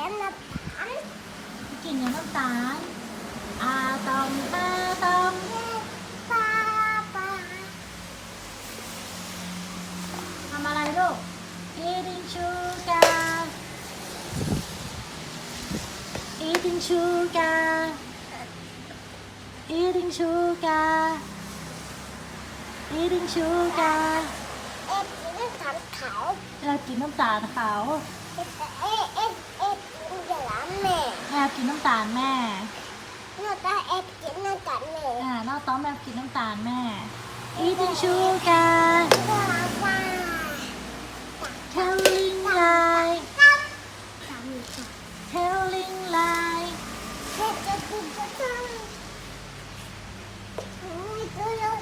ขียนน้ำตาลกินกับน้ำตาลอาตอมอาตอมปลาปลาทำอะไรลูก eating sugar eating sugar eating sugar eating sugar เอ็ดกินน้ำตาลขาวแอบกินน้ำตาลเขาเอ็ดเอ็ดเอ็ดเอ็ดกินกับหลานแม่ แอบ กินน้ำตาลแม่ หน้าตาเอ็ดกินน้ำตาลแม่อ่าน้องต้อมแอบกินน้ำตาลแม่ eating sugar ปลาปลา telling lie ตั้มตั้มตั้ม telling lie เอ็ดจะกินจะตั้มโอ้ยตัวเยอะ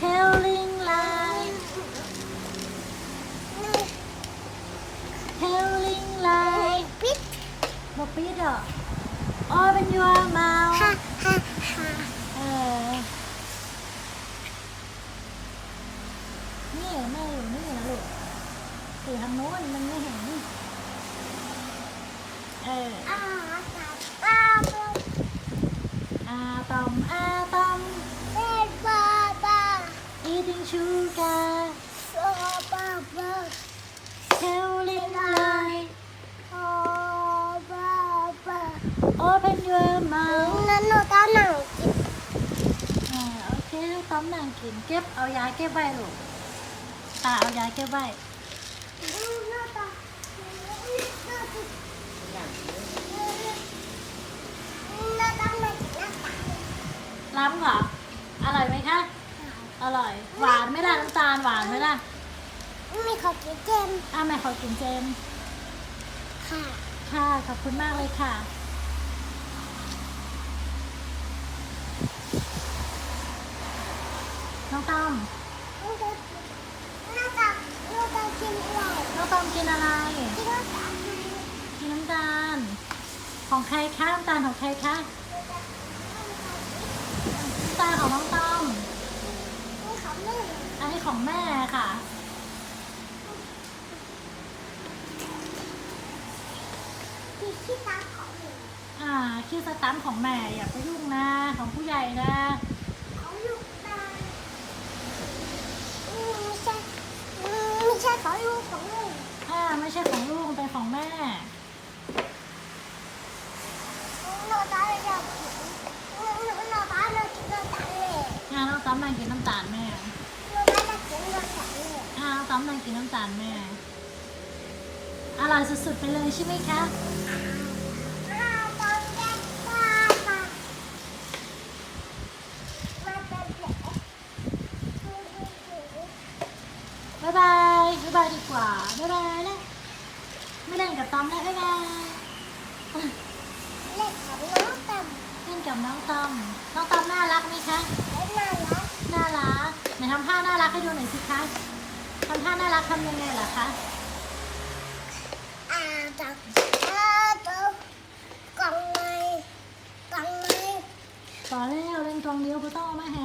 telling lie telling lie ปิด บอกปิดอะ open your mouth ฮ่าฮ่าฮ่าเออ นี่แม่อยู่นี่นะลูกอยู่ทางโน้นมันไม่เห็น เอออ้าตาตาปลาอาตอมอาตอมเอ็ดปลาปลา eating sugar โอ้ปลาปลา telling lie โอ้ปลาปลา open your mouth นั่นหนูตาหนังกินอ่าโอเคต้อมนางกินเก็บเอายาเก็บไว้ลูกตาเอายาเก็บไว้หน้าตาหน้าตาไม่กินหน้าตาล้ำเหรออร่อยไหมคะ อร่อย หวานไหมล่ะน้ำตาลหวานไหมล่ะมีขอกินเจมอะแม่ขอกินเจมค่ะ ค่ะ ขอบคุณมากเลยค่ะ น้องต้อมหน้าตาหน้าตากินอะไรน้องต้อมกินอะไร กินหน้าตากินน้ำตาล ของใครคะน้ำตาลของใครคะน้ำตาลของน้องต้อมไม่ขอเล่นอันนี้ของแม่ค่ะที่ที่ตาขอหนูอ่าชื่อสตัมป์ของแม่อย่าไปยุ่งนะของผู้ใหญ่นะ ของลูกตาอืมไม่ใช่อืมไม่ใช่ของลูกของลูก อ่าไม่ใช่ของลูกเป็นของแม่ หน้าตาอยากกินหน้าตาอยากกินหน้าตาเลย อ่า น้องต้อมนางกินน้ำตาลแม่หน้าตาอยากกินหน้าตาเลยอ่าน้องต้อมนางกินน้ำตาลแม่ อร่อยสุดๆไปเลยใช่ไหมคะหน้าตาแดงตาตามเป็นแผลบ๊ายบายบ๊ายบายดีกว่าบ๊ายบายแล้วไม่เล่นกับต้อมแล้วบ๊ายบายเล็กของน้องต่ำเล่นกับน้องต้อมน้องต้อมน่ารักไหมคะน่ารัก ทำท่าน่ารักให้ดูหน่อยสิคะทำท่าน่ารักทำยังไงล่ะคะอาตักอาตักกล่องไม้กล่องไม้ ต่อแล้วเล่นกลองเดียวก็ต้องเอามาแหม